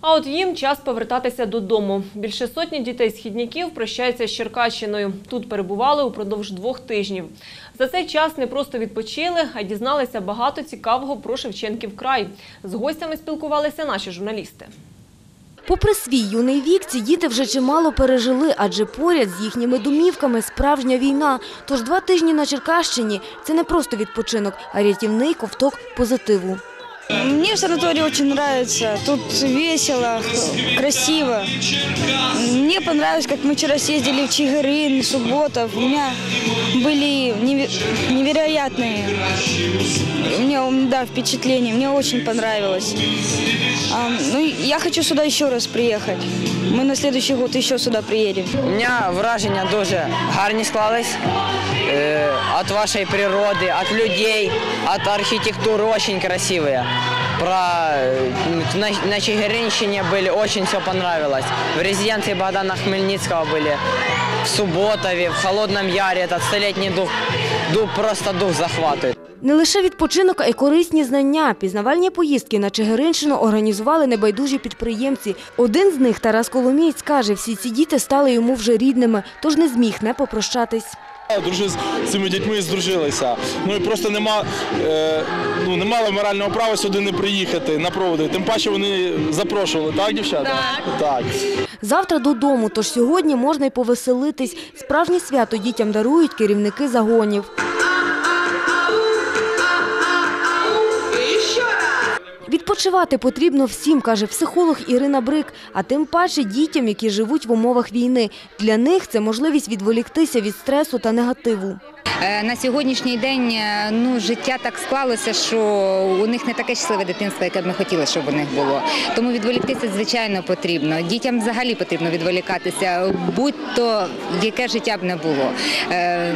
А от їм час повертатися додому. Більше сотні дітей-східняків прощаються з Черкащиною. Тут перебували упродовж двох тижнів. За цей час не просто відпочили, а дізналися багато цікавого про Шевченків край. З гостями спілкувалися наші журналісти. Попри свій юний вік, ці діти вже чимало пережили, адже поряд з їхніми домівками справжня війна. Тож два тижні на Черкащині – це не просто відпочинок, а рятівний ковток позитиву. Мне в санатории очень нравится. Тут весело, красиво. Мне понравилось, как мы вчера съездили в Чигирин, Субботов. У меня были неве- невероятные у меня, да, впечатления. Мне очень понравилось. А, ну, и я хочу сюда еще раз приехать. Мы на следующий год еще сюда приедем. У мене враження дуже гарні склались е, від вашої природи, від людей, від архітектури дуже красиві. Про е, на, на Чигиринщине были, очень все понравилось. В резиденции Богдана Хмельницкого были, в Субботове, в Холодном Яре, этот столетний дух, дух просто дух захватывает. Не лише відпочинок, а й корисні знання. Пізнавальні поїздки на Чигиринщину організували небайдужі підприємці. Один з них, Тарас Коломієць, каже, всі ці діти стали йому вже рідними, тож не зміг не попрощатись. Дружив з цими дітьми і здружилися. Ну і просто нема, е, ну, не мали морального права сюди не приїхати на проводи. Тим паче вони запрошували, так, дівчата? Так. так. Завтра додому, тож сьогодні можна й повеселитись. Справжнє свято дітям дарують керівники загонів. Відпочивати потрібно всім, каже психолог Ірина Брик, а тим паче дітям, які живуть в умовах війни. Для них це можливість відволіктися від стресу та негативу. Е, На сьогоднішній день е, ну, життя так склалося, що у них не таке щасливе дитинство, яке б ми хотіли, щоб у них було. Тому відволіктися, звичайно, потрібно. Дітям взагалі потрібно відволікатися, будь-то яке життя б не було. Е,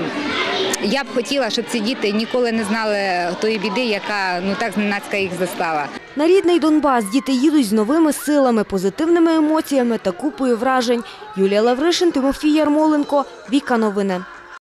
Я б хотіла, щоб ці діти ніколи не знали тої біди, яка ну так зненацька їх застала. На рідний Донбас діти їдуть з новими силами, позитивними емоціями та купою вражень. Юлія Лавришин, Тимофій Ярмоленко, Віка Новини.